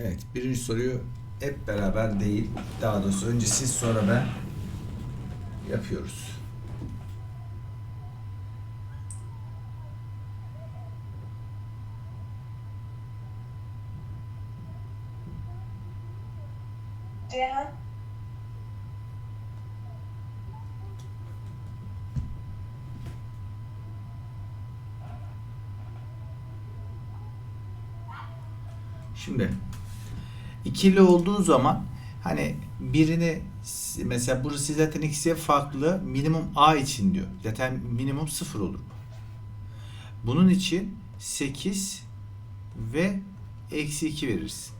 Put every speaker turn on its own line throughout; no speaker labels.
Evet, birinci soruyu hep beraber değil, daha doğrusu önce siz sonra ben yapıyoruz.
Cihan.
Şimdi ikili olduğu zaman hani birini mesela burası zaten ikisiye farklı minimum a için diyor. Zaten minimum sıfır olur bu. Bunun için 8 ve eksi 2 verirsin.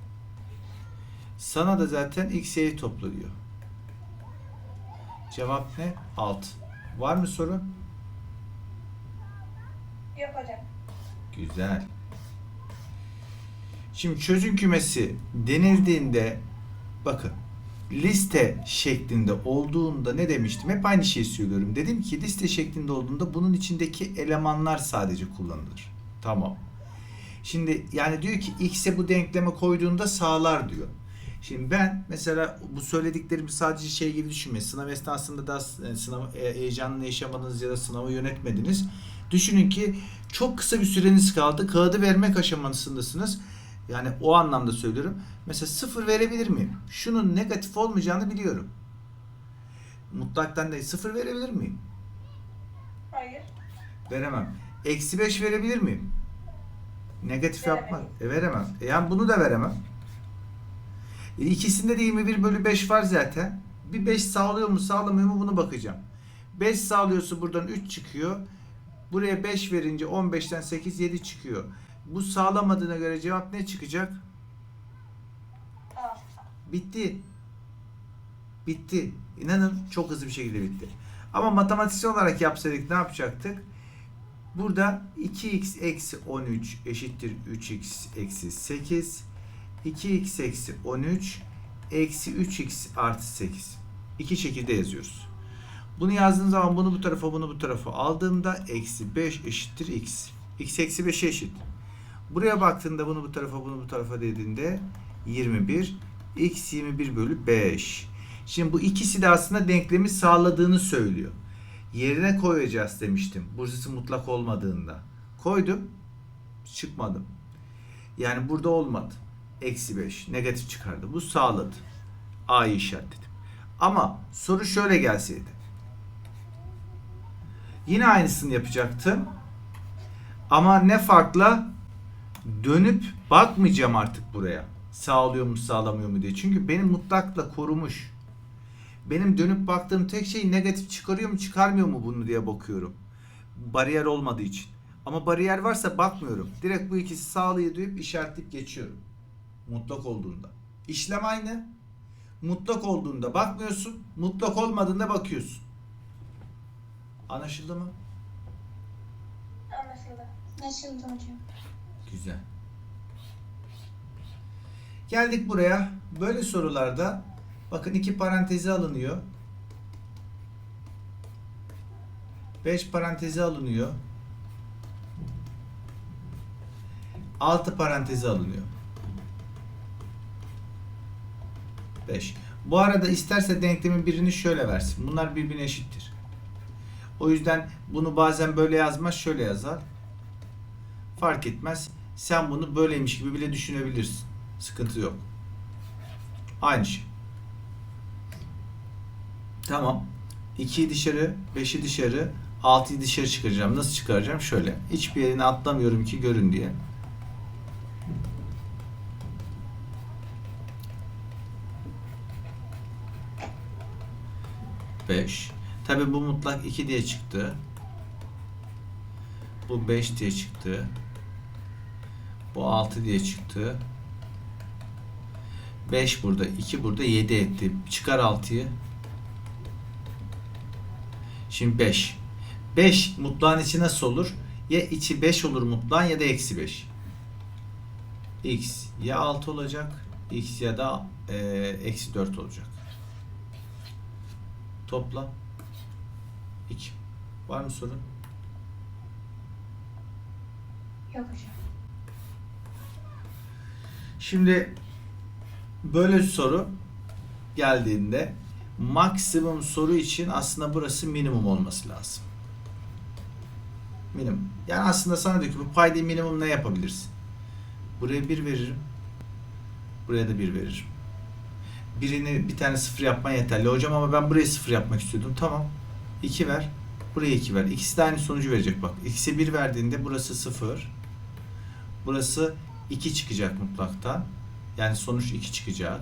Sana da zaten x'yi topla diyor. Cevap ne? 6. Var mı soru?
Yok hocam.
Güzel. Şimdi çözüm kümesi denildiğinde bakın liste şeklinde olduğunda ne demiştim? Hep aynı şeyi söylüyorum. Dedim ki liste şeklinde olduğunda bunun içindeki elemanlar sadece kullanılır. Tamam. Şimdi yani diyor ki x'e bu denkleme koyduğunda sağlar diyor. Şimdi ben mesela bu söylediklerimi sadece şey gibi düşünmeyin. Sınav esnasında da e, sınav e, heyecanını yaşamadınız ya da sınavı yönetmediniz. Düşünün ki çok kısa bir süreniz kaldı. Kağıdı vermek aşamasındasınız. Yani o anlamda söylüyorum. Mesela sıfır verebilir miyim? Şunun negatif olmayacağını biliyorum. Mutlaktan değil. Sıfır verebilir miyim?
Hayır.
Veremem. Eksi 5 verebilir miyim? Negatif
Veremem.
yapmak. E, veremem. E, yani bunu da veremem. E, ikisinde de 21 bölü 5 var zaten. Bir 5 sağlıyor mu sağlamıyor mu bunu bakacağım. 5 sağlıyorsa buradan 3 çıkıyor. Buraya 5 verince 15'ten 8 7 çıkıyor. Bu sağlamadığına göre cevap ne çıkacak? Bitti. Bitti. İnanın çok hızlı bir şekilde bitti. Ama matematiksel olarak yapsaydık ne yapacaktık? Burada 2x eksi 13 eşittir 3x eksi 8. 2x eksi 13 eksi 3x artı 8. İki şekilde yazıyoruz. Bunu yazdığım zaman bunu bu tarafa bunu bu tarafa aldığımda eksi 5 eşittir x. x eksi 5'e eşit. Buraya baktığında bunu bu tarafa bunu bu tarafa dediğinde 21 x 21 bölü 5. Şimdi bu ikisi de aslında denklemi sağladığını söylüyor. Yerine koyacağız demiştim. Burası mutlak olmadığında. Koydum. Çıkmadım. Yani burada olmadı. Eksi 5. Negatif çıkardı. Bu sağladı. A'yı işaretledim. Ama soru şöyle gelseydi. Yine aynısını yapacaktım. Ama ne farkla? Dönüp bakmayacağım artık buraya. Sağlıyor mu sağlamıyor mu diye. Çünkü beni mutlakla korumuş. Benim dönüp baktığım tek şey negatif çıkarıyor mu çıkarmıyor mu bunu diye bakıyorum. Bariyer olmadığı için. Ama bariyer varsa bakmıyorum. Direkt bu ikisi sağlıyor deyip işaretleyip geçiyorum. Mutlak olduğunda. İşlem aynı. Mutlak olduğunda bakmıyorsun. Mutlak olmadığında bakıyorsun. Anlaşıldı mı?
Anlaşıldı.
Anlaşıldı hocam.
Güzel. Geldik buraya. Böyle sorularda bakın iki parantezi alınıyor. 5 parantezi alınıyor. 6 parantezi alınıyor. 5. Bu arada isterse denklemin birini şöyle versin. Bunlar birbirine eşittir. O yüzden bunu bazen böyle yazmaz, şöyle yazar. Fark etmez. Sen bunu böyleymiş gibi bile düşünebilirsin. Sıkıntı yok. Aynı şey. Tamam. 2'yi dışarı, 5'i dışarı, 6'yı dışarı çıkaracağım. Nasıl çıkaracağım? Şöyle. Hiçbir yerine atlamıyorum ki görün diye. Beş. Tabi bu mutlak 2 diye çıktı. Bu 5 diye çıktı. Bu 6 diye çıktı. 5 burada, 2 burada, 7 etti. Çıkar 6'yı. Şimdi 5. 5 mutlağın içi nasıl olur? Ya içi 5 olur mutlağın ya da eksi 5. X ya 6 olacak, X ya da e, eksi 4 olacak. Topla. 2. Var mı sorun?
Yok hocam.
Şimdi böyle bir soru geldiğinde maksimum soru için aslında burası minimum olması lazım. Minimum. Yani aslında sana diyor ki bu payda minimum ne yapabilirsin? Buraya bir veririm. Buraya da bir veririm. Birini bir tane sıfır yapman yeterli. Hocam ama ben buraya sıfır yapmak istiyordum. Tamam. 2 ver. Buraya 2 ver. İkisi de aynı sonucu verecek bak. İkisi 1 verdiğinde burası 0. Burası 2 çıkacak mutlaktan. Yani sonuç 2 çıkacak.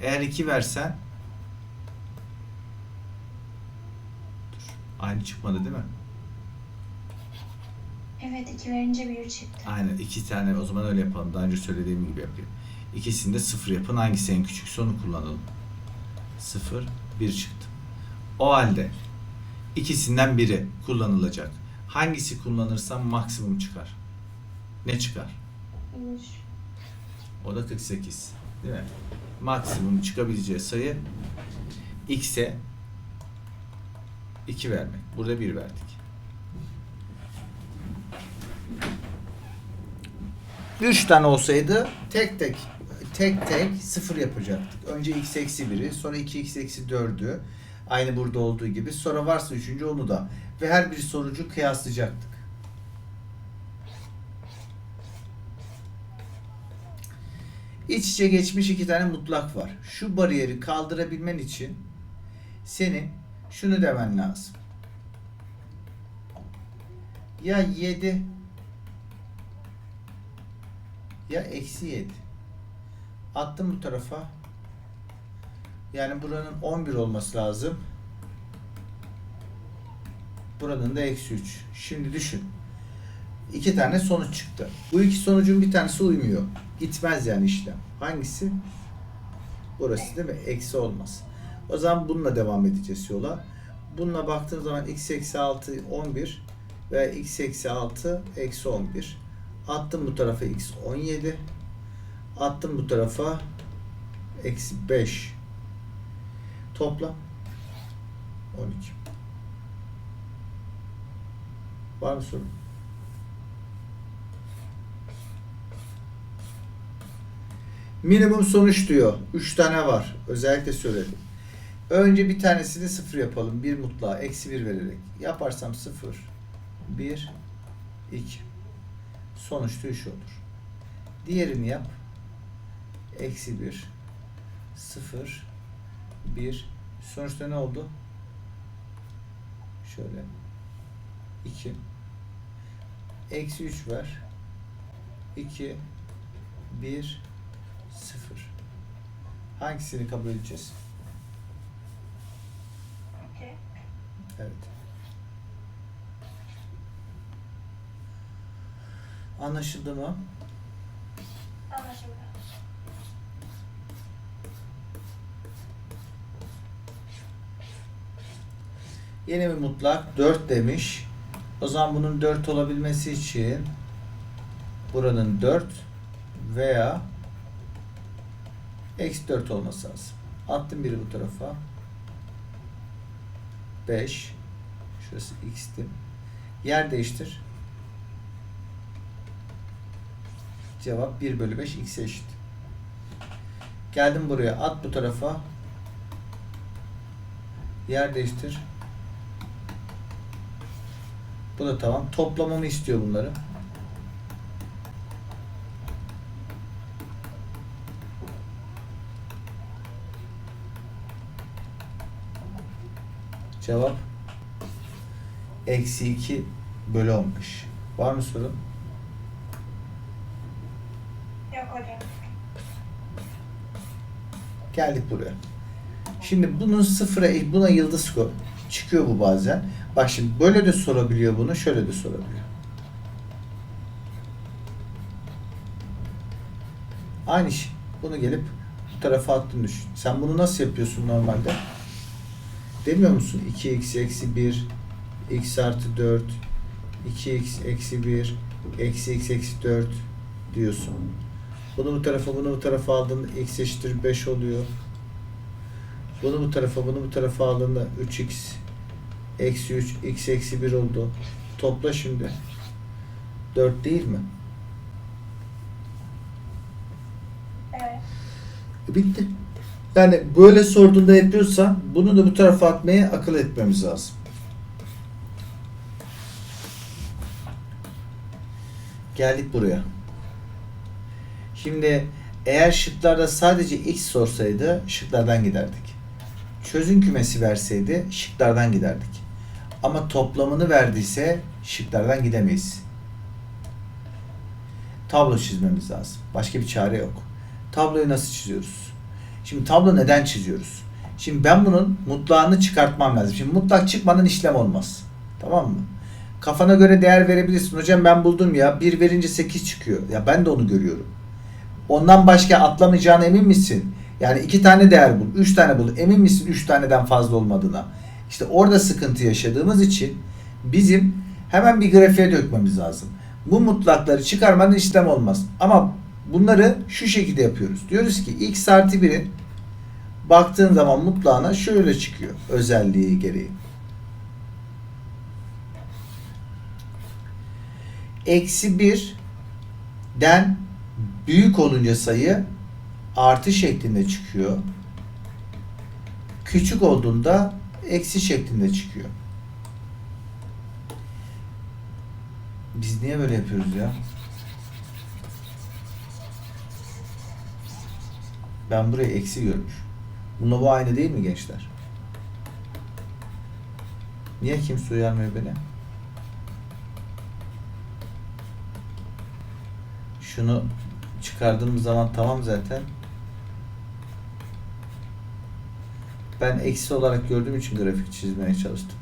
Eğer 2 versen Dur. Aynı çıkmadı değil mi?
Evet iki verince bir çıktı.
Aynen iki tane o zaman öyle yapalım. Daha önce söylediğim gibi yapayım. İkisini de sıfır yapın. Hangisi en küçük onu kullanalım. Sıfır, bir çıktı. O halde ikisinden biri kullanılacak. Hangisi kullanırsam maksimum çıkar. Ne çıkar?
Üç.
O da 48. Değil mi? Maksimum çıkabileceği sayı x'e 2 vermek. Burada 1 verdik. 3 tane olsaydı tek tek tek tek sıfır yapacaktık. Önce x eksi 1'i sonra 2x eksi 4'ü aynı burada olduğu gibi sonra varsa üçüncü onu da ve her bir sonucu kıyaslayacaktık. İç içe geçmiş iki tane mutlak var. Şu bariyeri kaldırabilmen için senin şunu demen lazım. Ya 7 ya eksi 7. Attım bu tarafa. Yani buranın 11 olması lazım. Buranın da eksi 3. Şimdi düşün. İki tane sonuç çıktı. Bu iki sonucun bir tanesi uymuyor. Gitmez yani işlem. Hangisi? Burası değil mi? Eksi olmaz. O zaman bununla devam edeceğiz yola. Bununla baktığım zaman x eksi 6 11 ve x eksi 6 eksi 11. Attım bu tarafa x 17. Attım bu tarafa eksi 5. Topla 12. Var mı sorun? Minimum sonuç diyor. 3 tane var. Özellikle söyledim. Önce bir tanesini sıfır yapalım. Bir mutlağa eksi bir vererek. Yaparsam sıfır, bir, iki. Sonuçta 3 olur. Diğerini yap. Eksi bir, sıfır, bir. Sonuçta ne oldu? Şöyle. 2. Eksi 3 ver. 2, 1, 0. Hangisini kabul edeceğiz?
İki.
Evet. Anlaşıldı mı?
Anlaşıldı.
Yeni bir mutlak 4 demiş. O zaman bunun 4 olabilmesi için buranın 4 veya eksi 4 olması lazım. Attım biri bu tarafa. 5 Şurası x'ti. Yer değiştir. Cevap 1 bölü 5 x'e eşit. Geldim buraya. At bu tarafa. Yer değiştir. Bu da tamam. Toplamamı istiyor bunları. Cevap eksi 2 bölü 15. Var mı sorun?
Yok hocam.
Geldik buraya. Şimdi bunun sıfıra buna yıldız koy. Çıkıyor bu bazen. Bak şimdi böyle de sorabiliyor bunu, şöyle de sorabiliyor. Aynı şey. Bunu gelip bu tarafa attın düşün. Sen bunu nasıl yapıyorsun normalde? Demiyor musun? 2x eksi 1 x artı 4 2x eksi 1 eksi x eksi 4 diyorsun. Bunu bu tarafa bunu bu tarafa aldığında x eşittir 5 oluyor. Bunu bu tarafa bunu bu tarafa aldığında 3x eksi 3 x eksi 1 oldu. Topla şimdi. 4 değil mi?
Evet.
E, Bitti. Yani böyle sorduğunda yapıyorsan bunu da bu tarafa atmayı akıl etmemiz lazım. Geldik buraya. Şimdi eğer şıklarda sadece x sorsaydı şıklardan giderdik. Çözüm kümesi verseydi şıklardan giderdik. Ama toplamını verdiyse şıklardan gidemeyiz. Tablo çizmemiz lazım. Başka bir çare yok. Tabloyu nasıl çiziyoruz? Şimdi tablo neden çiziyoruz? Şimdi ben bunun mutlağını çıkartmam lazım. Şimdi mutlak çıkmadan işlem olmaz. Tamam mı? Kafana göre değer verebilirsin. Hocam ben buldum ya. 1 verince 8 çıkıyor. Ya ben de onu görüyorum. Ondan başka atlamayacağına emin misin? Yani iki tane değer bul, üç tane bul. Emin misin üç taneden fazla olmadığına? İşte orada sıkıntı yaşadığımız için bizim hemen bir grafiğe dökmemiz lazım. Bu mutlakları çıkarmadan işlem olmaz. Ama bunları şu şekilde yapıyoruz. Diyoruz ki x artı 1'in baktığın zaman mutlağına şöyle çıkıyor özelliği gereği. Eksi 1'den büyük olunca sayı artı şeklinde çıkıyor. Küçük olduğunda eksi şeklinde çıkıyor. Biz niye böyle yapıyoruz ya? Ben burayı eksi görmüş. Bununla bu aynı değil mi gençler? Niye kimse uyarmıyor beni? Şunu çıkardığımız zaman tamam zaten. Ben eksi olarak gördüğüm için grafik çizmeye çalıştım.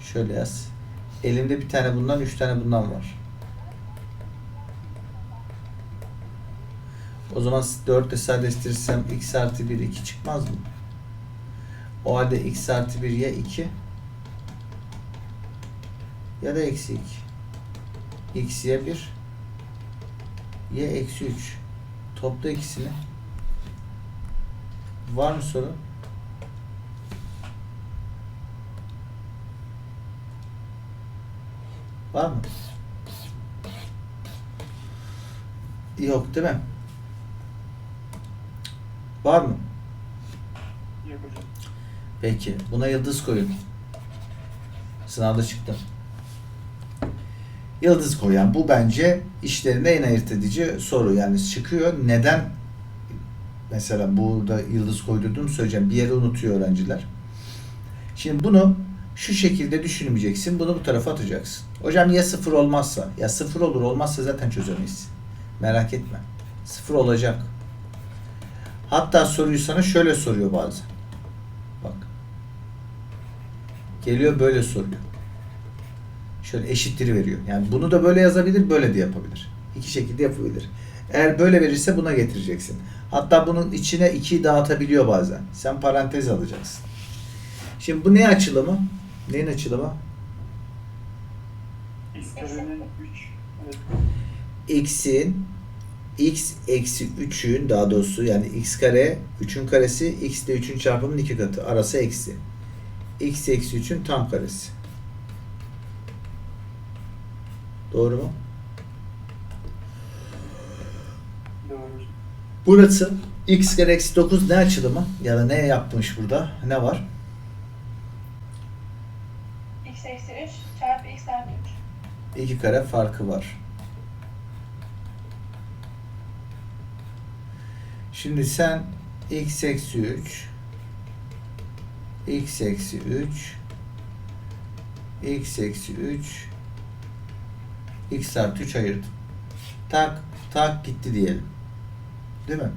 Şöyle yaz. Elimde bir tane bundan, üç tane bundan var. O zaman 4 ile sadeleştirirsem x artı 1 2 çıkmaz mı? O halde x artı 1 ya 2 ya da eksi 2. x ya 1 ya eksi 3. Topla ikisini. Var mı soru? Var mı? Yok değil mi? Var mı?
Yok hocam.
Peki. Buna yıldız koyun. Sınavda çıktı. Yıldız koyan bu bence işlerinde en ayırt edici soru. Yani çıkıyor. Neden mesela burada yıldız koyduğumu söyleyeceğim. Bir yere unutuyor öğrenciler. Şimdi bunu şu şekilde düşünmeyeceksin. Bunu bu tarafa atacaksın. Hocam ya sıfır olmazsa? Ya sıfır olur olmazsa zaten çözemeyiz. Merak etme. Sıfır olacak. Hatta soruyu sana şöyle soruyor bazen. Bak. Geliyor böyle soruyor. Şöyle eşitleri veriyor. Yani bunu da böyle yazabilir, böyle de yapabilir. İki şekilde yapabilir. Eğer böyle verirse buna getireceksin. Hatta bunun içine 2'yi dağıtabiliyor bazen. Sen parantez alacaksın. Şimdi bu ne açılımı? Neyin açılımı?
X karenin 3. Evet.
x'in x eksi 3'ün daha doğrusu yani x kare 3'ün karesi x ile 3'ün çarpımının iki katı. Arası eksi. x eksi 3'ün tam karesi. Doğru mu?
Doğru.
Burası x kare eksi 9 ne açılımı? Ya da ne yapmış burada? Ne var?
X eksi 3 çarpı x artı 3.
2 kare farkı var. Şimdi sen x eksi 3 x eksi 3 x eksi 3 x artı 3 ayırdın. Tak tak gitti diyelim. Değil mi?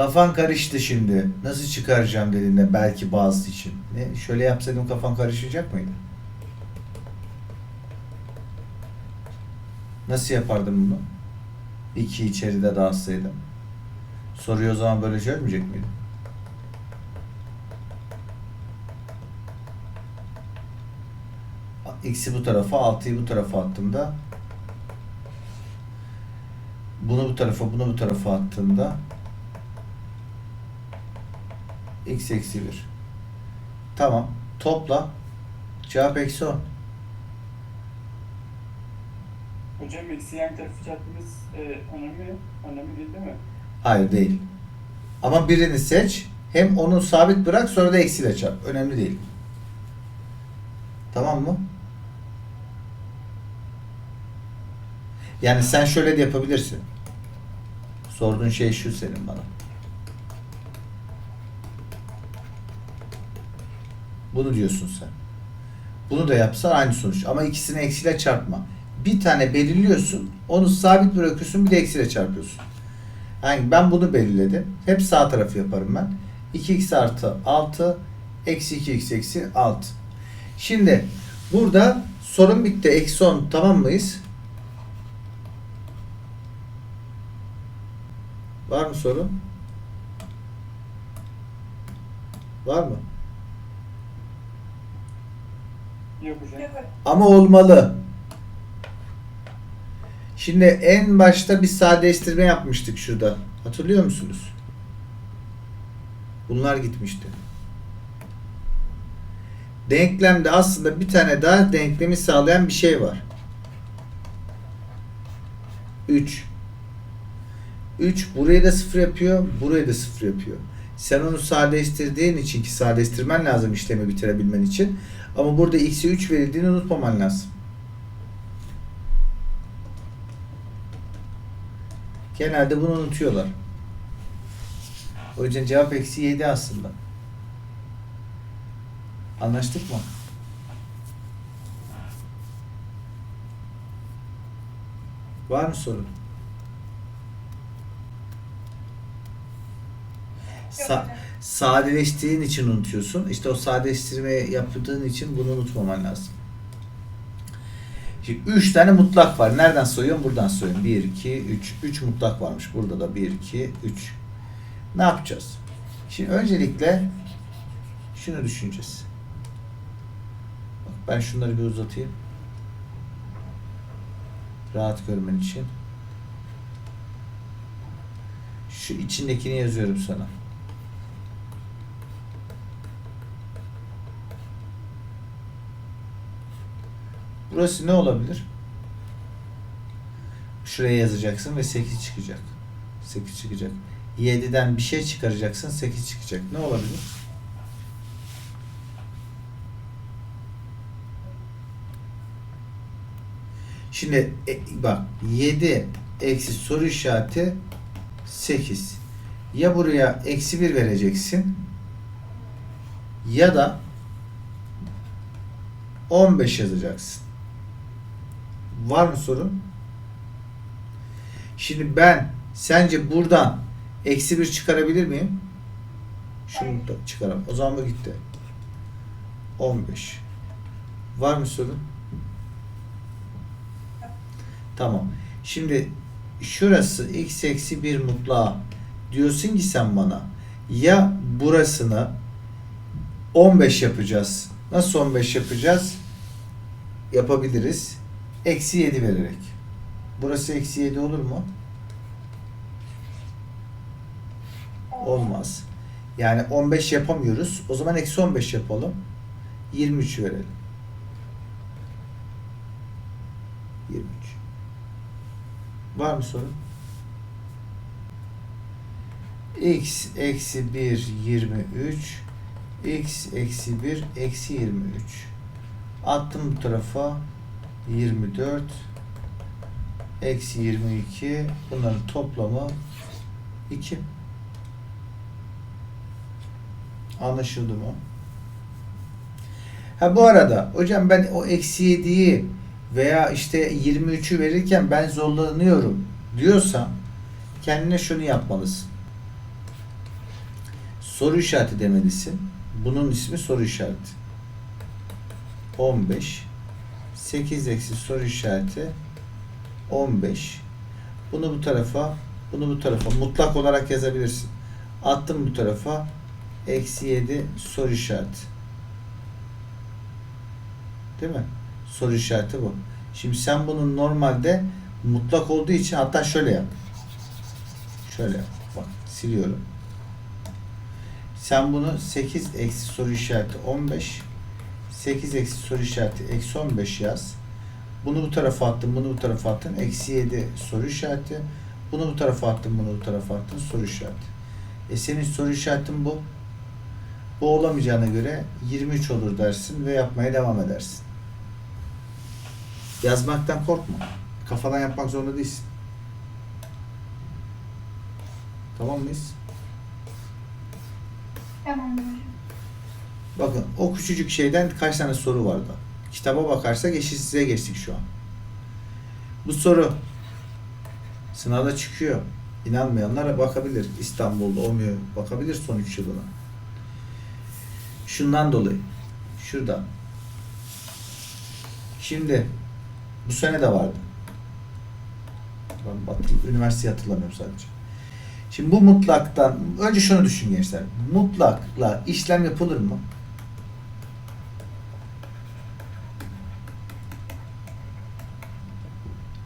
Kafan karıştı şimdi. Nasıl çıkaracağım dediğinde belki bazı için. Ne? Şöyle yapsaydım kafan karışacak mıydı? Nasıl yapardım bunu? İki içeride dağıtsaydım. Soruyu o zaman böyle çözmeyecek miydim? X'i bu tarafa, 6'yı bu tarafa attığımda bunu bu tarafa, bunu bu tarafa attığımda x eksi 1. Tamam. Topla. Cevap eksi 10.
Hocam eksi yan tarafı çarpmamız e, önemli, önemli değil değil mi?
Hayır değil. Ama birini seç. Hem onu sabit bırak sonra da eksiyle çarp. Önemli değil. Tamam mı? Yani sen şöyle de yapabilirsin. Sorduğun şey şu senin bana. Bunu diyorsun sen. Bunu da yapsan aynı sonuç. Ama ikisini eksiyle çarpma. Bir tane belirliyorsun. Onu sabit bırakıyorsun. Bir de eksiyle çarpıyorsun. Yani ben bunu belirledim. Hep sağ tarafı yaparım ben. 2x artı 6 eksi 2x eksi 6. Şimdi burada sorun bitti. Eksi 10 tamam mıyız? Var mı sorun? Var mı? Ama olmalı. Şimdi en başta bir sadeleştirme yapmıştık şurada. Hatırlıyor musunuz? Bunlar gitmişti. Denklemde aslında bir tane daha denklemi sağlayan bir şey var. 3. 3 burayı da sıfır yapıyor, burayı da sıfır yapıyor. Sen onu sadeleştirdiğin için ki sadeleştirmen lazım işlemi bitirebilmen için. Ama burada x'e 3 verildiğini unutmaman lazım. Genelde bunu unutuyorlar. O yüzden cevap eksi 7 aslında. Anlaştık mı? Var mı sorun?
Yok
Sa- sadeleştiğin için unutuyorsun. İşte o sadeleştirme yaptığın için bunu unutmaman lazım. Şimdi 3 tane mutlak var. Nereden soyuyorum? Buradan soyuyorum. 1, 2, 3. 3 mutlak varmış. Burada da 1, 2, 3. Ne yapacağız? Şimdi öncelikle şunu düşüneceğiz. Bak ben şunları bir uzatayım. Rahat görmen için. Şu içindekini yazıyorum sana. Burası ne olabilir? Şuraya yazacaksın ve 8 çıkacak. 8 çıkacak. 7'den bir şey çıkaracaksın 8 çıkacak. Ne olabilir? Şimdi e, bak 7 eksi soru işareti 8. Ya buraya eksi 1 vereceksin ya da 15 yazacaksın. Var mı sorun? Şimdi ben sence buradan eksi 1 çıkarabilir miyim? Şunu da çıkaram. O zaman bu gitti. 15. Var mı sorun? Tamam. Şimdi şurası x eksi 1 mutlağı diyorsun ki sen bana ya burasını 15 yapacağız. Nasıl 15 yapacağız? Yapabiliriz. Eksi 7 vererek. Burası eksi 7 olur mu? Olmaz. Yani 15 yapamıyoruz. O zaman eksi 15 yapalım. 23 verelim. 23. Var mı sorun? x eksi 1 23 x eksi 1 eksi 23 attım bu tarafa 24 eksi 22 bunların toplamı 2 anlaşıldı mı? Ha bu arada hocam ben o eksi 7'yi veya işte 23'ü verirken ben zorlanıyorum diyorsan kendine şunu yapmalısın. Soru işareti demelisin. Bunun ismi soru işareti. 15 8 eksi soru işareti 15 bunu bu tarafa bunu bu tarafa mutlak olarak yazabilirsin. Attım bu tarafa eksi 7 soru işareti. Değil mi? Soru işareti bu. Şimdi sen bunun normalde mutlak olduğu için hatta şöyle yap. Şöyle yap. Bak siliyorum. Sen bunu 8 eksi soru işareti 15 8 eksi soru işareti eksi 15 yaz. Bunu bu tarafa attın, bunu bu tarafa attın. Eksi 7 soru işareti. Bunu bu tarafa attın, bunu bu tarafa attın. Soru işareti. E senin soru işaretin bu. Bu olamayacağına göre 23 olur dersin ve yapmaya devam edersin. Yazmaktan korkma. Kafadan yapmak zorunda değilsin. Tamam mıyız?
Hocam.
Bakın o küçücük şeyden kaç tane soru vardı. Kitaba bakarsak eşitsizliğe geçtik şu an. Bu soru sınavda çıkıyor. İnanmayanlara bakabilir. İstanbul'da olmuyor. Bakabilir son 3 yılına. Şundan dolayı. Şurada. Şimdi bu sene de vardı. Ben batı, üniversiteyi hatırlamıyorum sadece. Şimdi bu mutlaktan önce şunu düşün gençler. Mutlakla işlem yapılır mı?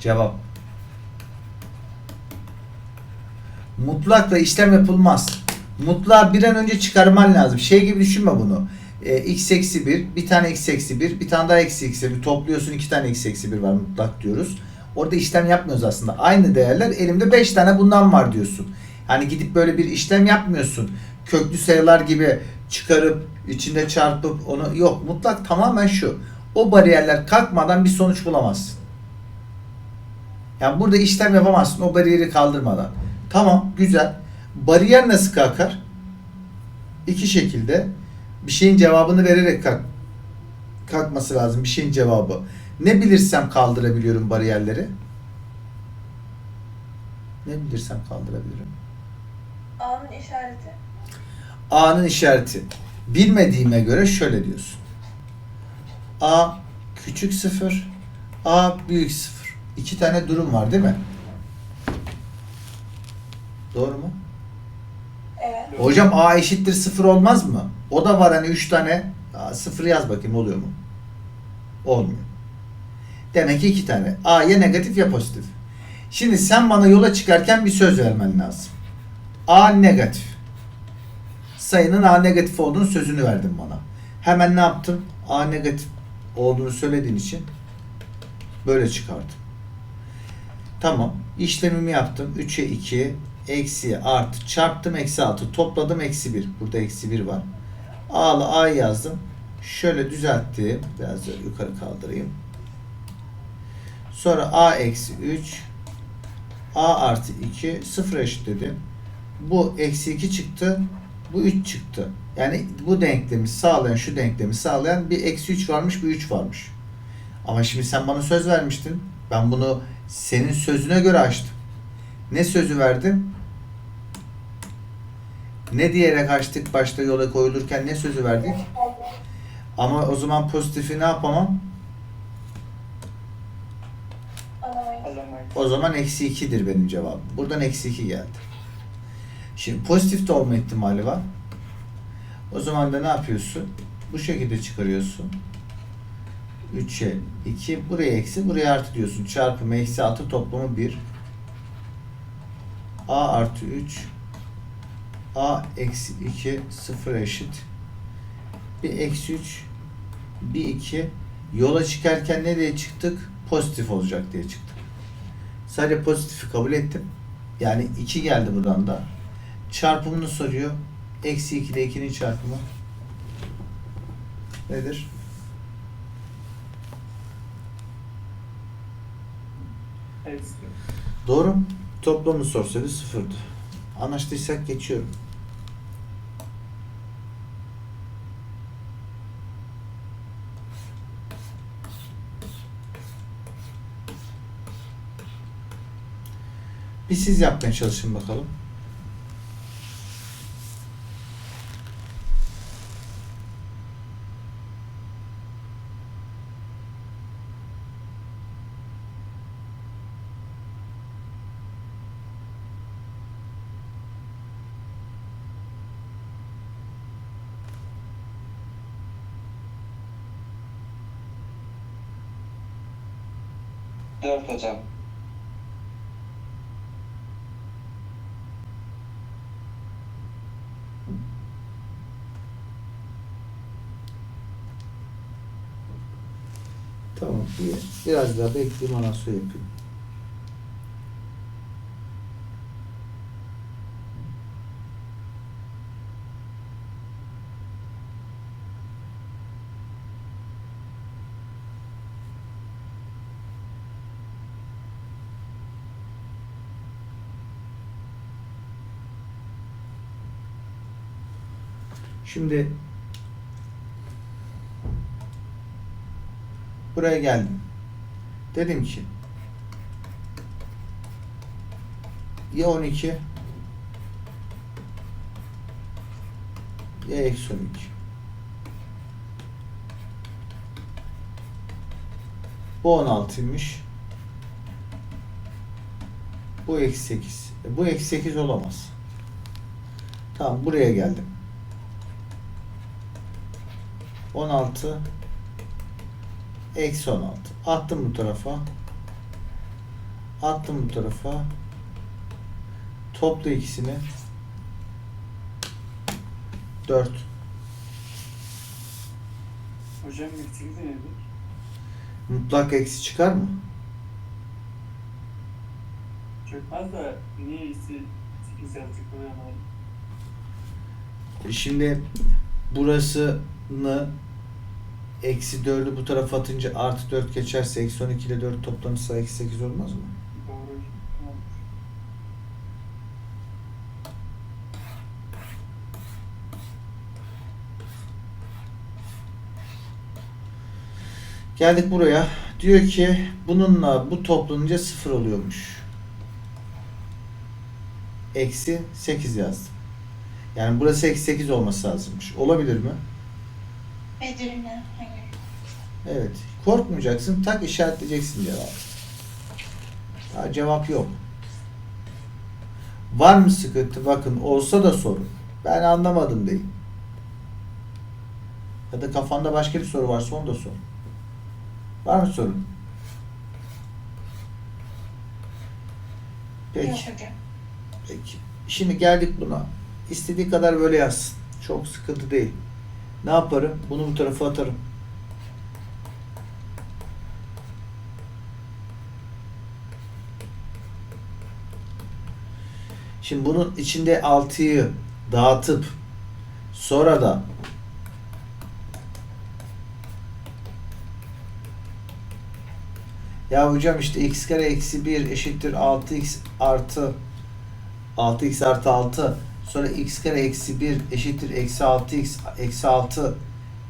Cevap. Mutlakla işlem yapılmaz. Mutlağı bir an önce çıkarman lazım. Şey gibi düşünme bunu. E, x eksi 1, bir tane x eksi 1, bir tane daha eksi eksi 1. Topluyorsun iki tane x eksi 1 var mutlak diyoruz. Orada işlem yapmıyoruz aslında. Aynı değerler elimde 5 tane bundan var diyorsun. Yani gidip böyle bir işlem yapmıyorsun. Köklü sayılar gibi çıkarıp içinde çarpıp onu yok. Mutlak tamamen şu. O bariyerler kalkmadan bir sonuç bulamazsın. Yani burada işlem yapamazsın o bariyeri kaldırmadan. Tamam güzel. Bariyer nasıl kalkar? İki şekilde bir şeyin cevabını vererek kalk kalkması lazım. Bir şeyin cevabı. Ne bilirsem kaldırabiliyorum bariyerleri. Ne bilirsem kaldırabilirim.
A'nın işareti.
A'nın işareti. Bilmediğime göre şöyle diyorsun. A küçük sıfır, A büyük sıfır. İki tane durum var değil mi? Doğru mu?
Evet.
Hocam A eşittir sıfır olmaz mı? O da var hani üç tane. Aa, sıfır yaz bakayım oluyor mu? Olmuyor. Demek ki iki tane. A ya negatif ya pozitif. Şimdi sen bana yola çıkarken bir söz vermen lazım. A negatif. Sayının A negatif olduğunu sözünü verdin bana. Hemen ne yaptım? A negatif olduğunu söylediğin için böyle çıkardım. Tamam. İşlemimi yaptım. 3'e 2 eksi artı çarptım eksi 6 topladım eksi 1. Burada eksi 1 var. A'lı A'yı yazdım. Şöyle düzelttim. Biraz da yukarı kaldırayım. Sonra A eksi 3 A artı 2 sıfır eşitledim. Bu eksi 2 çıktı. Bu 3 çıktı. Yani bu denklemi sağlayan şu denklemi sağlayan bir eksi 3 varmış bir 3 varmış. Ama şimdi sen bana söz vermiştin. Ben bunu senin sözüne göre açtım. Ne sözü verdim? Ne diyerek açtık başta yola koyulurken ne sözü verdik? Ama o zaman pozitifi ne yapamam? O zaman eksi 2'dir benim cevabım. Buradan eksi 2 geldi. Şimdi pozitif de olma ihtimali var. O zaman da ne yapıyorsun? Bu şekilde çıkarıyorsun. 3'e 2 buraya eksi buraya artı diyorsun. Çarpımı eksi 6 toplamı 1. A artı 3 A eksi 2 sıfır eşit. Bir eksi 3 bir 2 yola çıkarken ne diye çıktık? Pozitif olacak diye çıktık. Sadece pozitifi kabul ettim. Yani 2 geldi buradan da. Çarpımını soruyor. Eksi 2 ile 2'nin çarpımı nedir? Doğru. Toplamı sorsaydı sıfırdı. Anlaştıysak geçiyorum. Bir siz yapmaya çalışın bakalım.
4 hocam.
Tamam. Biraz daha bekleyeyim ana su yapayım. Şimdi buraya geldim. Dedim ki ya 12 ya eksi 12. Bu 16'ymış. Bu eksi 8. E, Bu eksi 8 olamaz. Tamam buraya geldim. 16 eksi 16. Attım bu tarafa. Attım bu tarafa. Topla ikisini. 4.
Hocam eksi 8 nedir?
Mutlak eksi çıkar mı?
Çökmez de niye eksi 8 yazdık buraya.
Şimdi burasını eksi 4'ü bu tarafa atınca artı 4 geçerse eksi 12 ile 4 toplanırsa eksi 8 olmaz mı? Geldik buraya. Diyor ki bununla bu toplanınca 0 oluyormuş. Eksi 8 yazdım. Yani burası eksi 8 olması lazımmış. Olabilir mi?
Edirne. Hayır.
Evet. Korkmayacaksın. Tak işaretleyeceksin cevabı. Ha, cevap yok. Var mı sıkıntı? Bakın olsa da sorun. Ben anlamadım deyin. Ya da kafanda başka bir soru varsa onu da sor. Var mı sorun? Peki.
Yok hocam.
Peki. Şimdi geldik buna. İstediği kadar böyle yazsın. Çok sıkıntı değil. Ne yaparım? Bunu bu tarafa atarım. Şimdi bunun içinde 6'yı dağıtıp sonra da ya hocam işte x kare eksi 1 eşittir 6x artı 6x artı 6 sonra x kare eksi 1 eşittir eksi 6x eksi 6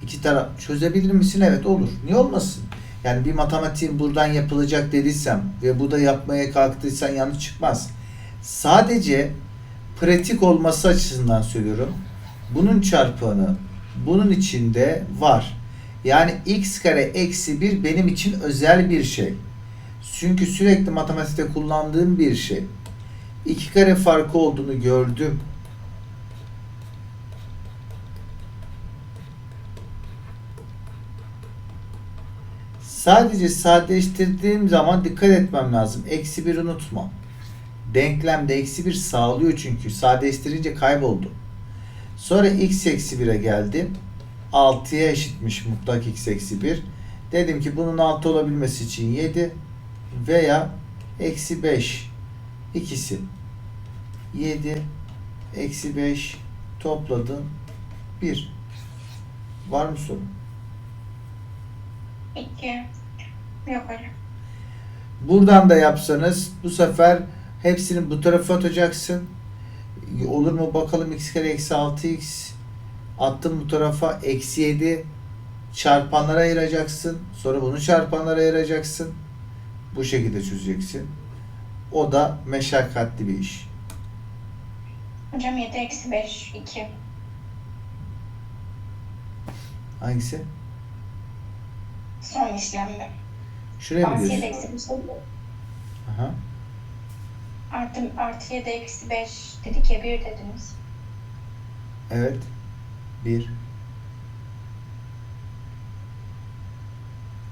iki taraf çözebilir misin? Evet olur. Niye olmasın? Yani bir matematiğin buradan yapılacak dediysem ve bu da yapmaya kalktıysan yanlış çıkmaz. Sadece pratik olması açısından söylüyorum. Bunun çarpanı bunun içinde var. Yani x kare eksi 1 benim için özel bir şey. Çünkü sürekli matematikte kullandığım bir şey. İki kare farkı olduğunu gördüm. Sadece sadeleştirdiğim zaman dikkat etmem lazım. Eksi bir unutma. Denklemde eksi bir sağlıyor çünkü. Sadeleştirince kayboldu. Sonra x eksi 1'e geldim. 6'ya eşitmiş mutlak x eksi 1. Dedim ki bunun 6 olabilmesi için 7 veya eksi 5 ikisi 7 eksi 5 topladım 1 var mı sorun?
İki. Yok hocam.
Buradan da yapsanız bu sefer hepsini bu tarafa atacaksın. Olur mu bakalım x kare eksi 6x attım bu tarafa eksi 7 çarpanlara ayıracaksın. Sonra bunu çarpanlara ayıracaksın. Bu şekilde çözeceksin. O da meşakkatli bir iş.
Hocam 7 eksi 5. 2.
Hangisi?
Son işlemde.
Şuraya mı
Artı 7
diyorsun?
eksi 5.
Aha.
Artı, artı 7 eksi 5 dedik ya 1 dediniz.
Evet. 1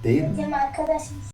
Değil mi?
arkadaşım